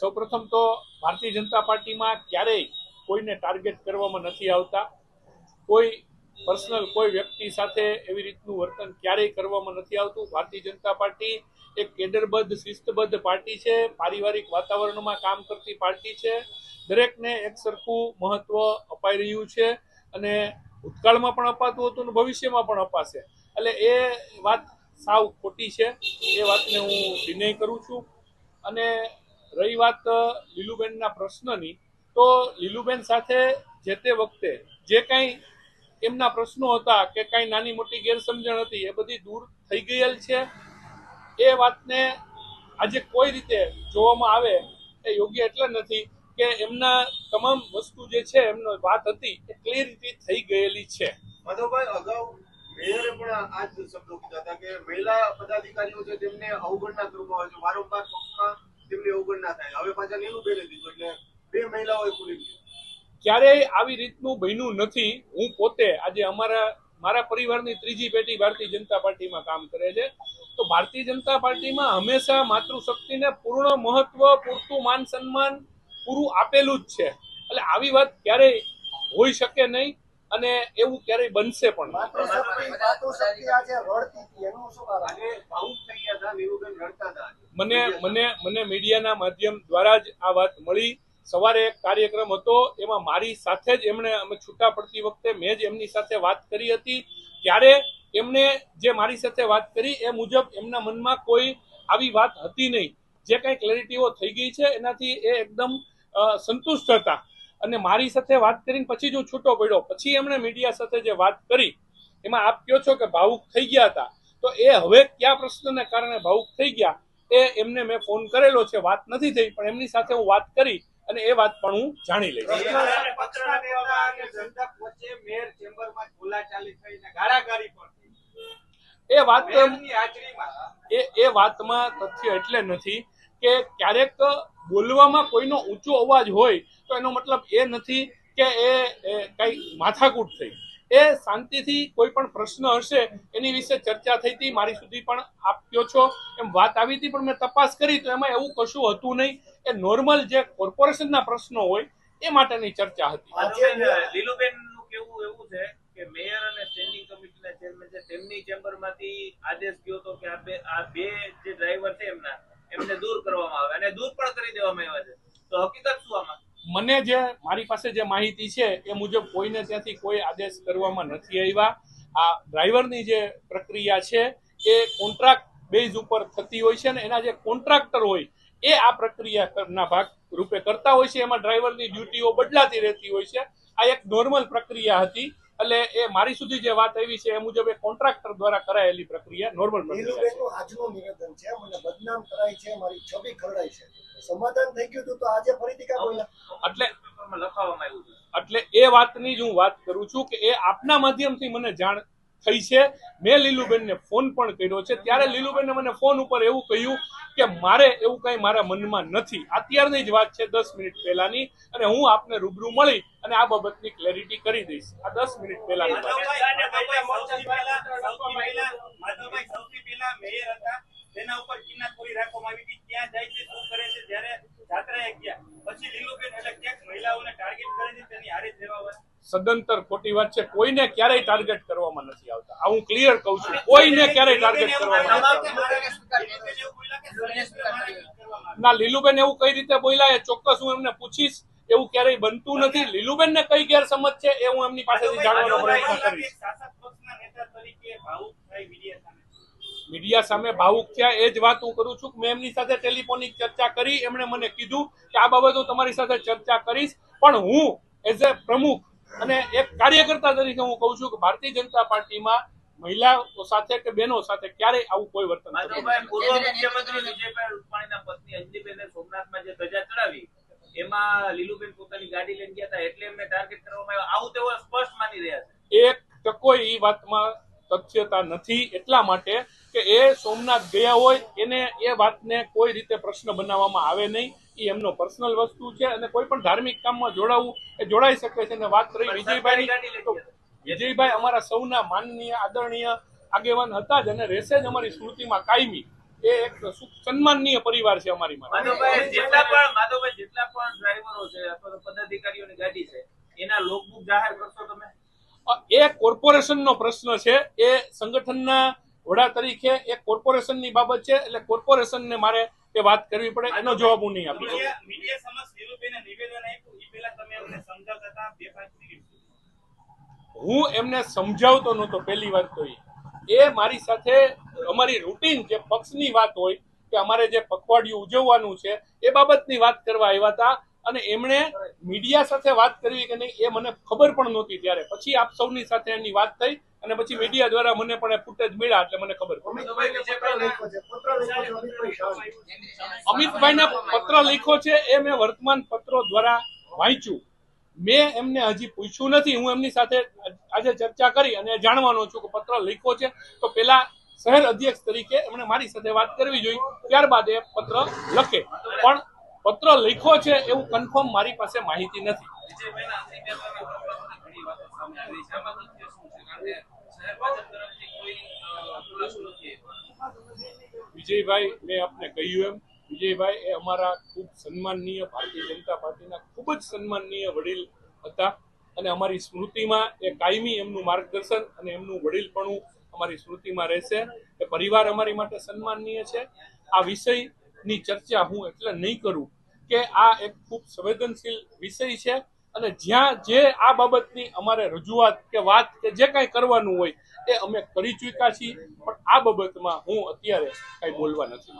સૌપ્રથમ તો ભારતીય જનતા પાર્ટીમાં ક્યારેય કોઈને ટાર્ગેટ કરવામાં નથી આવતા. કોઈ પર્સનલ કોઈ વ્યક્તિ સાથે એવી રીતનું વર્તન ક્યારેય કરવામાં નથી આવતું. ભારતીય જનતા પાર્ટી એક કેડરબદ્ધ શિસ્તબદ્ધ પાર્ટી છે. પારિવારિક વાતાવરણમાં કામ કરતી પાર્ટી છે. દરેકને એક સરખું મહત્વ અપાઈ રહ્યું છે અને ભૂતકાળમાં પણ અપાતું હતું અને ભવિષ્યમાં પણ અપાશે. એટલે એ વાત સાવ ખોટી છે. એ વાતને હું ડિનાય કરું છું. અને રહી વાત લીલુબેનના પ્રશ્નની, તો લીલુબેન સાથે જે તે વખતે જે કાંઈ એમના પ્રશ્નો હતા કે કાંઈ નાની મોટી ગેરસમજણ હતી, એ બધી દૂર થઈ ગયેલ છે. એ વાતને આજે કોઈ રીતે જોવામાં આવે એ યોગ્ય એટલે નથી કે એમના તમામ વસ્તુ જે છે, એમનો વાત હતી એ ક્લિયરિટી થઈ ગયેલી છે. માધવભાઈ, અગાઉ મેયરે પણ આ જ શબ્દો કીધા હતા કે મહિલા પદાધિકારીઓ છે, તેમને અવગણના કરવામાં આવે છે. વારંવાર પક્ષમાં તેમની અવગણના થાય. હવે પાછા નીલુબેને દીધું એટલે બે મહિલાઓએ ખુલી દીધું ક્યારેય આવી રીતનું બન્યું નથી. હું પોતે આજે અમારા મારા પરિવારની ત્રીજી પેઢી ભારતીય જનતા પાર્ટીમાં કામ કરે છે. તો ભારતીય જનતા પાર્ટીમાં હંમેશા માતૃશક્તિને પૂર્ણ મહત્વ પૂરતું માન સન્માન પૂરું આપેલું જ છે. એટલે આવી વાત ક્યારેય હોઈ શકે નહીં અને એવું ક્યારેય બનશે પણ માતૃશક્તિ આજે રડતી હતી. એનું શું કારણ? આજે ભાવુક થઈ ગયા હતા રડતા હતા. મને મને મને મીડિયાના માધ્યમ દ્વારા જ આ વાત મળી. સવારે એક કાર્યક્રમ હતો, એમાં મારી સાથે જ એમણે, અમે છૂટા પડતી વખતે મેં જ એમની સાથે વાત કરી હતી. ત્યારે એમણે જે મારી સાથે વાત કરી, એ મુજબ એમના મનમાં કોઈ આવી વાત હતી નહીં. જે કંઈ ક્લેરિટીઓ થઈ ગઈ છે, એનાથી એ એકદમ સંતુષ્ટ હતા. અને મારી સાથે વાત કરીને પછી જ હું છૂટો પડ્યો. પછી એમણે મીડિયા સાથે જે વાત કરી, એમાં આપ કહો છો કે ભાવુક થઈ ગયા હતા. તો એ હવે કયા પ્રશ્નને કારણે ભાવુક થઈ ગયા? એ એમને મેં ફોન કરેલો છે વાત નથી થઈ પણ એમની સાથે હું વાત કરી અને એ વાત પણ હું જાણી લઈશ. એ વાત એ એ વાતમાં તથ્ય એટલે નથી કે ક્યારેક બોલવામાં કોઈનો ઊંચો અવાજ હોય તો એનો મતલબ એ નથી કે એ કઈ માથાકૂટ થઈ એ શાંતિથી કોઈ પણ પ્રશ્ન હશે એની વિશે ચર્ચા થઈ હતી. મારી સુધી પણ આપ્યો છો. એમ વાત આવી હતી, પણ મેં તપાસ કરી તો એમાં એવું કશું હતું નહીં. એ નોર્મલ જે કોર્પોરેશનના પ્રશ્નો હોય, એ માટેની ચર્ચા હતી. લીલુબેનનું કેવું એવું છે કે મેયર અને સ્ટેન્ડિંગ કમિટીના ચેરમેન છે, તેમની ચેમ્બરમાંથી આદેશ ગયો હતો કે આ બે આ બે જે ડ્રાઈવર છે એમના, એમને દૂર કરવામાં આવે અને દૂર પણ કરી દેવામાં આવ્યા છે તો હકીકત શું આમાં મને જે, મારી પાસે જે માહિતી છે એ મુજબ કોઈને ત્યાંથી કોઈ આદેશ કરવામાં નથી આવ્યા. આ ડ્રાઈવરની જે પ્રક્રિયા છે એ કોન્ટ્રાક્ટ બેઝ ઉપર થતી હોય છે અને એના જે કોન્ટ્રાક્ટર હોય એ આ પ્રક્રિયાના ભાગ રૂપે કરતા હોય છે. એમાં ડ્રાઈવરની ડ્યુટીઓ બદલાતી રહેતી હોય છે. આ એક નોર્મલ પ્રક્રિયા હતી. એટલે એ મારી સુધી જે વાત આવી છે એ મુજબ એ કોન્ટ્રાક્ટર દ્વારા કરાયેલી પ્રક્રિયા નોર્મલ આજનું નિવેદન છે મને બદનામ કરાય છે મારી છબી ખરડાય છે. સમાધાન થઈ ગયું હતું તો આજે ફરીથી કા બોલ્યા? એટલે લખાવવામાં આવ્યું એટલે એ વાતની જ હું વાત કરું છું કે એ આપના માધ્યમથી મને જાણ થઈ છે. મેં લીલુબેનને ફોન પણ કર્યો છે. ત્યારે લીલુબેને મને ફોન ઉપર એવું કહ્યું કે મારે એવું કઈ મારા મનમાં નથી. અત્યારની જ વાત છે દસ મિનિટ પહેલાની અને હું આપને રૂબરૂ મળી અને આ બાબતની ક્લેરિટી કરી દઈશ. આ દસ મિનિટ પહેલાની વાત. છે. માધવભાઈ, સૌથી પહેલા સૌથી પહેલા માધવભાઈ સૌથી પહેલા મેયર હતા. તેના ઉપર કિનાખોરી રાખવામાં આવી હતી. ક્યાં જાય છે શું કરે છે જ્યારે જાત્રાએ ગયા. પછી લીલુબેન એટલે ક્યાંક મહિલાઓને ટાર્ગેટ કરે છે તેની હારે જ સદંતર ખોટી વાત છે. કોઈને ક્યારેય ટાર્ગેટ કરવામાં નથી આવતા. આ હું ક્લિયર કહું છું. કોઈને ક્યારેય ટાર્ગેટ કરવામાં નથી આવતા. લીલુબેન. ના લીલુબેન એવું કઈ રીતે બોલ્યા એ ચોક્કસ હું એમને પૂછીશ. એવું ક્યારેય બનતું નથી. લીલુબેનને કઈ ગેરસમજ છે એ હું એમની પાસેથી જાણવાનો પ્રયત્ન કરીશ. મીડિયા સામે. ભાવુક થયા એ જ વાત હું કરું છું મેં એમની સાથે ટેલિફોનિક ચર્ચા કરી એમણે મને કીધું કે આ બાબત હું તમારી સાથે ચર્ચા કરીશ. પણ હું એઝ એ પ્રમુખ અને એક કાર્યકર્તા તરીકે હું કહું છું કે ભારતીય જનતા પાર્ટીમાં મહિલાઓ સાથે કે બહેનો સાથે ક્યારે આવું કોઈ વર્તન પૂર્વ મુખ્યમંત્રી વિજયભાઈ રૂપાણીના પત્ની અંજલીબેને સોમનાથમાં જે ધજા ચડાવી એમાં લીલુબેન પોતાની ગાડી લઈને ગયા હતા એટલે એમને ટાર્ગેટ કરવામાં આવ્યા. આવું તેઓ સ્પષ્ટ માની રહ્યા છે. એક ટકો એ વાતમાં તથ્યતા નથી એટલા માટે કે એ સોમનાથ ગયા હોય એને એ વાતને કોઈ રીતે પ્રશ્ન બનાવવામાં આવે નહીં. એ એમનો પર્સનલ વસ્તુ છે અને કોઈ પણ ધાર્મિક કામમાં જોડાવું એ જોડાઈ શકે છે. અને વાત રહી વિજયભાઈ વિજયભાઈ અમારા સૌના માનનીય આદરણીય આગેવાન હતા જ અને રહેશે જ અમારી સ્મૃતિમાં કાયમી. એ એક સન્માનનીય પરિવાર છે અમારી માટે. માધવભાઈ જેટલા પણ માધવભાઈ જેટલા પણ ડ્રાઈવરો છે અથવા તો પદાધિકારીઓની ગાડી છે એના લોકબુક જાહેર કરશો તમે? એ કોર્પોરેશનનો પ્રશ્ન છે. એ સંગઠનના વડા તરીકે એ કોર્પોરેશનની બાબત છે. એટલે કોર્પોરેશનને મારે એ વાત કરવી પડે. એનો જવાબ હું નહીં આપી. મીડિયા સમક્ષ નિવેદન આપ્યું. એ પહેલા તમે અમને સમજાવતા હતા બે પાંચ. હું એમને સમજાવતો નહોતો પહેલી વાત તો એ. મારી સાથે અમારી રૂટીન જે પક્ષની વાત હોય કે અમારે જે પખવાડિયું ઉજવવાનું છે એ બાબતની વાત કરવા આવ્યા હતા અને એમણે મીડિયા સાથે વાત કરવી કે નહીં એ મને ખબર પણ નહોતી ત્યારે. પછી આપ સૌની સાથે એની વાત થઈ અને પછી મીડિયા દ્વારા મને પણ એ ફૂટેજ મળ્યા એટલે મને ખબર પડી. અમિતભાઈ પત્ર લખ્યો છે એ મેં વર્તમાન પત્રો દ્વારા વાંચ્યું. મેં એમને હજી પૂછ્યું નથી. હું એમની સાથે આજે ચર્ચા કરી અને જાણવાનો છું કે પત્ર લખ્યો છે. તો પેલા શહેર અધ્યક્ષ તરીકે એમણે મારી સાથે વાત કરવી જોઈએ ત્યારબાદ એ પત્ર લખે. પણ પત્ર લખ્યો છે એવું કન્ફર્મ મારી પાસે માહિતી નથી. વિજયભાઈ, મેં આપને કહ્યું એમ. વિજયભાઈ, એ અમારા ખૂબ સન્માનનીય ભારતીય જનતા ખૂબ જ સન્માનનીય વડીલ હતા અને અમારી સ્મૃતિમાં એ કાયમી એમનું માર્ગદર્શન અને એમનું વડીલપણું અમારી સ્મૃતિમાં રહેશે. એ પરિવાર અમારી માટે સન્માનનીય છે. આ વિષયની ચર્ચા હું એટલે નહીં કરું કે આ એક ખૂબ સંવેદનશીલ વિષય છે અને જ્યાં જે આ બાબતની અમારે રજૂઆત કે વાત કે જે કાંઈ કરવાનું હોય એ અમે કરી ચૂક્યા છીએ. પણ આ બાબતમાં હું અત્યારે કાંઈ બોલવા નથી.